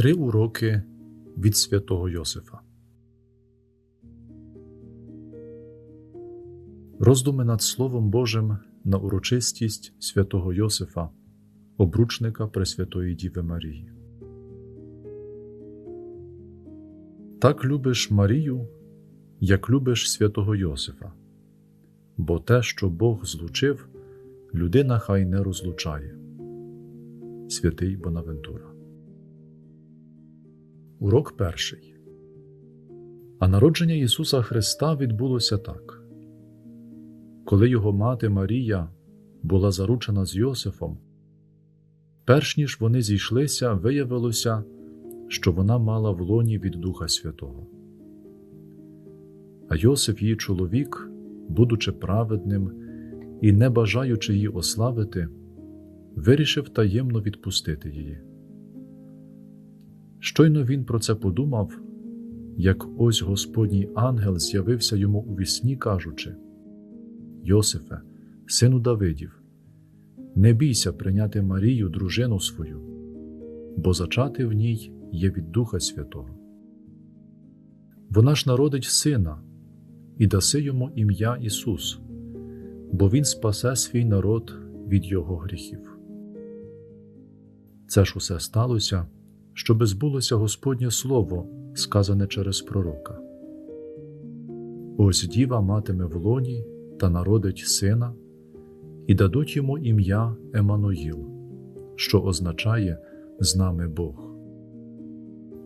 Три уроки від святого Йосифа. Роздуми над Словом Божим на урочистість святого Йосифа, обручника Пресвятої Діви Марії. Так любиш Марію, як любиш святого Йосифа, бо те, що Бог злучив, людина хай не розлучає. Святий Бонавентура. Урок перший. А народження Ісуса Христа відбулося так. Коли його мати Марія була заручена з Йосифом, перш ніж вони зійшлися, виявилося, що вона мала в лоні від Духа Святого. А Йосиф, її чоловік, будучи праведним і не бажаючи її ославити, вирішив таємно відпустити її. Щойно він про це подумав, як ось Господній ангел з'явився йому у вісні, кажучи: Йосифе, сину Давидів, не бійся прийняти Марію, дружину свою, бо зачати в ній є від Духа Святого. Вона ж народить сина і даси йому ім'я Ісус, бо Він спасе свій народ від Його гріхів. Це ж усе сталося щоби збулося Господнє Слово, сказане через пророка. Ось діва матиме в лоні та народить сина, і дадуть йому ім'я Еммануїл, що означає з нами Бог.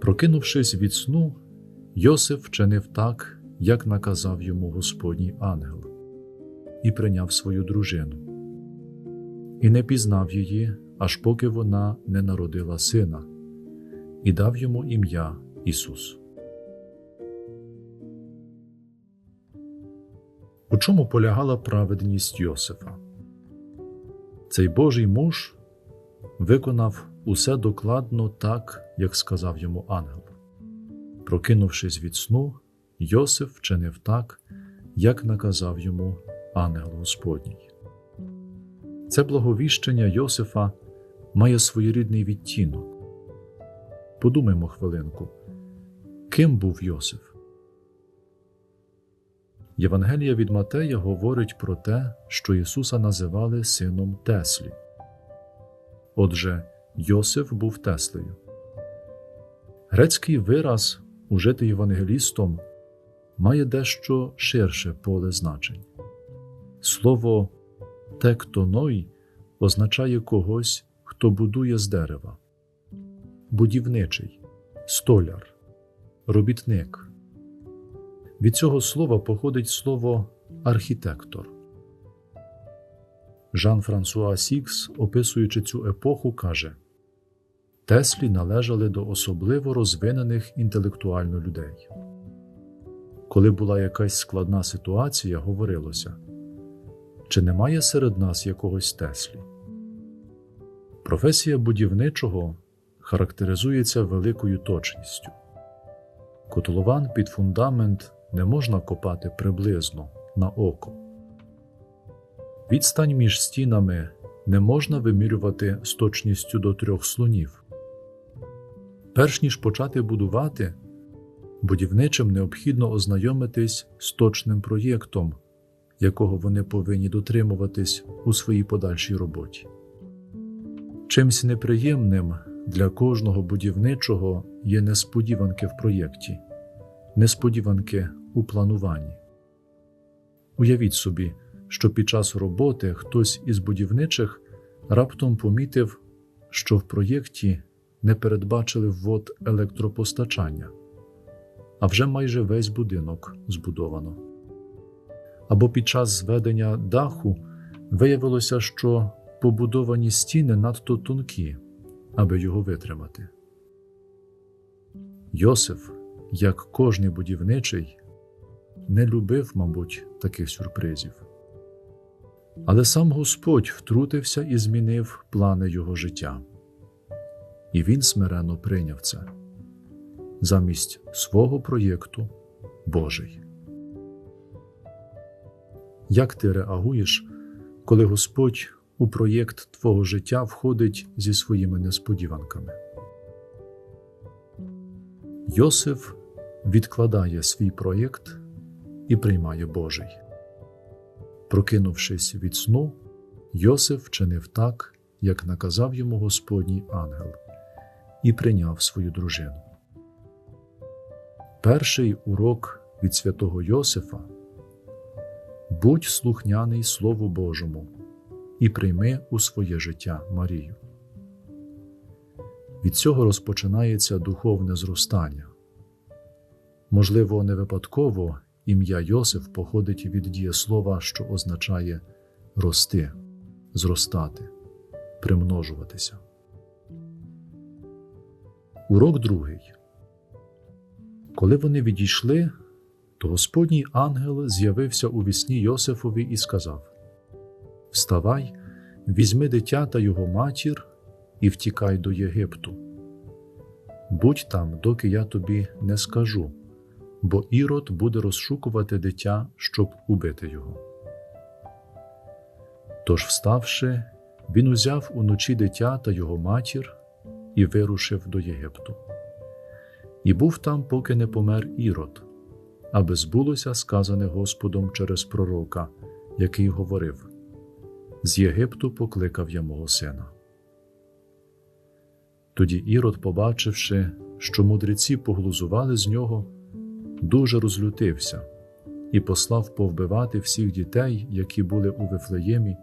Прокинувшись від сну, Йосиф вчинив так, як наказав йому Господній ангел, і прийняв свою дружину, і не пізнав її, аж поки вона не народила сина і дав йому ім'я Ісус. У чому полягала праведність Йосифа? Цей Божий муж виконав усе докладно так, як сказав йому ангел. Прокинувшись від сну, Йосиф вчинив так, як наказав йому ангел Господній. Це благовіщення Йосифа має своєрідний відтінок. Подумаймо хвилинку, ким був Йосиф? Євангелія від Матея говорить про те, що Ісуса називали сином Теслі. Отже, Йосиф був Теслею. Грецький вираз, ужитий євангелістом, має дещо ширше поле значень. Слово тектоной означає когось, хто будує з дерева будівничий, столяр, робітник. Від цього слова походить слово архітектор. Жан Франсуа Сікс, описуючи цю епоху, каже Теслі належали до особливо розвинених інтелектуально людей. Коли була якась складна ситуація, говорилося чи немає серед нас якогось Теслі? Професія будівничого характеризується великою точністю. Котлован під фундамент не можна копати приблизно на око. Відстань між стінами не можна вимірювати з точністю до трьох слонів. Перш ніж почати будувати, будівничим необхідно ознайомитись з точним проєктом, якого вони повинні дотримуватись у своїй подальшій роботі. Чимсь неприємним для кожного будівничого є несподіванки в проєкті, несподіванки у плануванні. Уявіть собі, що під час роботи хтось із будівничих раптом помітив, що в проєкті не передбачили ввод електропостачання, а вже майже весь будинок збудовано. Або під час зведення даху виявилося, що побудовані стіни надто тонкі аби його витримати. Йосиф, як кожний будівничий, не любив, мабуть, таких сюрпризів. Але сам Господь втрутився і змінив плани його життя, і він смиренно прийняв це замість свого проєкту Божий. Як ти реагуєш, коли Господь у проєкт твого життя входить зі своїми несподіванками. Йосиф відкладає свій проєкт і приймає Божий. Прокинувшись від сну, Йосиф вчинив так, як наказав йому Господній ангел, і прийняв свою дружину. Перший урок від святого Йосифа будь слухняний Слову Божому і прийми у своє життя Марію. Від цього розпочинається духовне зростання. Можливо, не випадково ім'я Йосиф походить від дієслова, що означає рости, зростати, примножуватися. Урок другий. Коли вони відійшли, то Господній ангел з'явився у вісні Йосифові і сказав: Вставай, візьми дитя та його матір і втікай до Єгипту. Будь там, доки я тобі не скажу, бо Ірод буде розшукувати дитя, щоб убити його. Тож, вставши, він узяв уночі дитя та його матір і вирушив до Єгипту. І був там, поки не помер Ірод, аби збулося сказане Господом через пророка, який говорив: З Єгипту покликав я мого сина. Тоді Ірод, побачивши, що мудреці поглузували з нього, дуже розлютився і послав повбивати всіх дітей, які були у Вифлеємі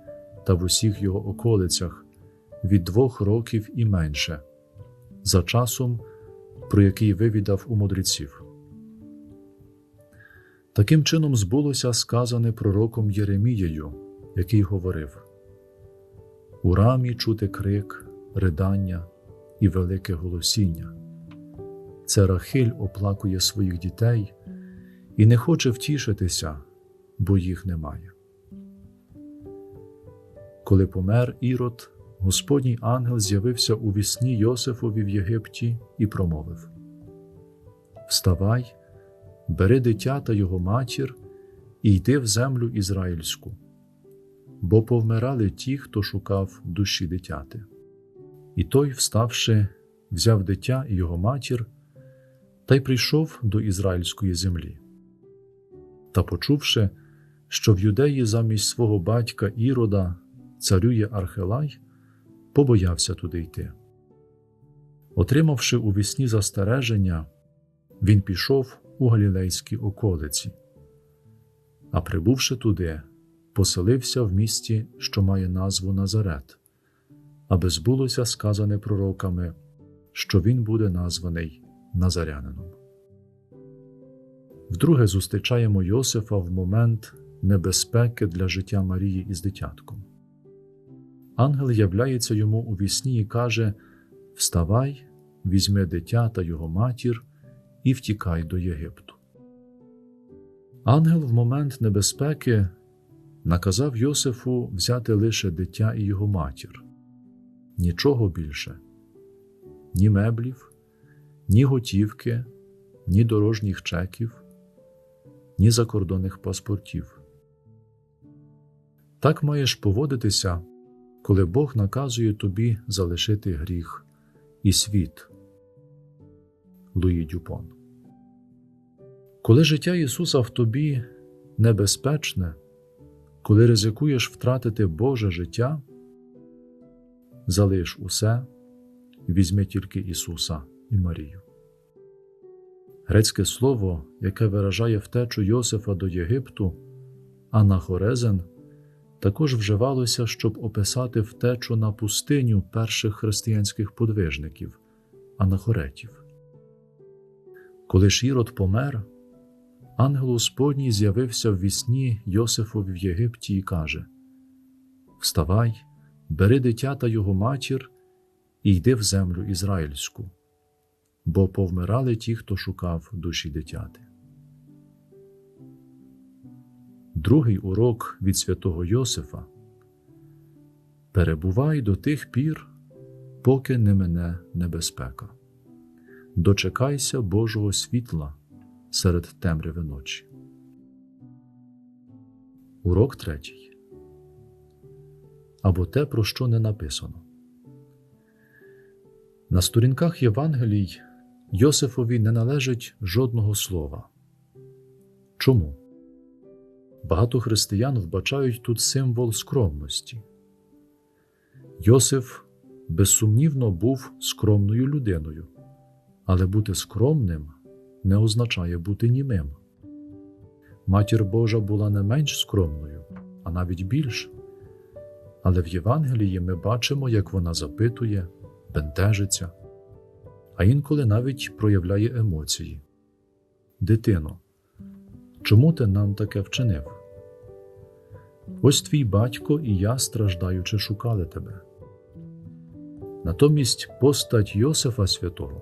та в усіх його околицях, від двох років і менше, за часом, про який вивідав у мудреців. Таким чином збулося сказане пророком Єремією, який говорив: У рамі чути крик, ридання і велике голосіння. Це Рахиль оплакує своїх дітей і не хоче втішитися, бо їх немає. Коли помер Ірод, Господній ангел з'явився у вісні Йосифові в Єгипті і промовив: Вставай, бери дитя та його матір і йди в землю ізраїльську, бо повмирали ті, хто шукав душі дитяти. І той, вставши, взяв дитя і його матір та й прийшов до ізраїльської землі. Та, почувши, що в юдеї замість свого батька Ірода царює Архелай, побоявся туди йти. Отримавши у вісні застереження, він пішов у галілейські околиці, а прибувши туди, поселився в місті, що має назву Назарет, аби збулося сказане пророками, що він буде названий Назарянином. Вдруге зустрічаємо Йосифа в момент небезпеки для життя Марії із дитятком. Ангел являється йому у вісні і каже: Вставай, візьми дитя та його матір і втікай до Єгипту. Ангел в момент небезпеки наказав Йосифу взяти лише дитя і його матір, нічого більше, ні меблів, ні готівки, ні дорожніх чеків, ні закордонних паспортів. Так маєш поводитися коли Бог наказує тобі залишити гріх і світ. Луї Дюпон. Коли життя Ісуса в тобі небезпечне, коли ризикуєш втратити Боже життя, залиш усе, візьми тільки Ісуса і Марію. Грецьке слово, яке виражає втечу Йосифа до Єгипту, анахорезен також вживалося, щоб описати втечу на пустиню перших християнських подвижників, анахоретів. Коли ж Ірод помер, ангел Господній з'явився в вісні Йосифові в Єгипті і каже: Вставай, бери дитя та його матір і йди в землю ізраїльську, бо повмирали ті, хто шукав душі дитяти. Другий урок від святого Йосифа Перебувай до тих пір, поки не мене небезпека. Дочекайся Божого світла серед темряви ночі. Урок третій. Або те, про що не написано. На сторінках Євангелій Йосифові не належить жодного слова. Чому? Багато християн вбачають тут символ скромності. Йосиф безсумнівно був скромною людиною, але бути скромним не означає бути німим. Матір Божа була не менш скромною, а навіть більш. Але в Євангелії ми бачимо, як вона запитує, бентежиться, а інколи навіть проявляє емоції. Дитино, чому ти нам таке вчинив? Ось твій батько і я, страждаючи, шукали тебе. Натомість постать Йосифа Святого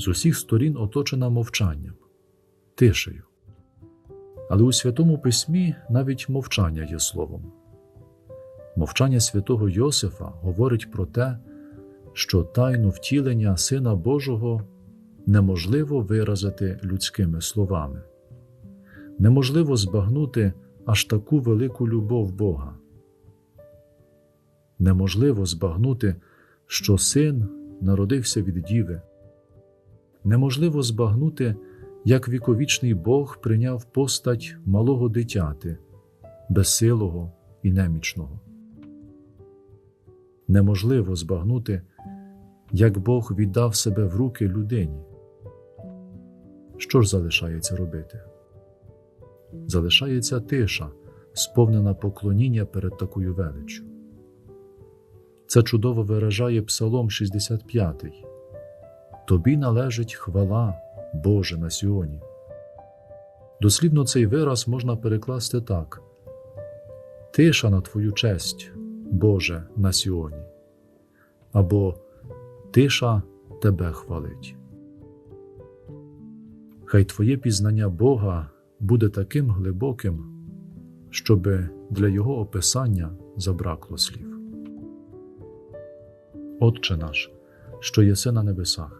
з усіх сторін оточена мовчанням, тишею. Але у Святому Письмі навіть мовчання є словом. Мовчання святого Йосифа говорить про те, що тайну втілення Сина Божого неможливо виразити людськими словами, неможливо збагнути аж таку велику любов Бога. Неможливо збагнути, що син народився від діви. Неможливо збагнути, як віковічний Бог прийняв постать малого дитяти, безсилого і немічного. Неможливо збагнути, як Бог віддав себе в руки людині. Що ж залишається робити? Залишається тиша, сповнена поклоніння перед такою величчю. Це чудово виражає Псалом 65. Тобі належить хвала Боже на Сіоні. Дослівно цей вираз можна перекласти так: Тиша на Твою честь, Боже, на Сіоні, або Тиша Тебе хвалить. Хай Твоє пізнання Бога буде таким глибоким, щоби для Його описання забракло слів. Отче наш, що єси на небесах,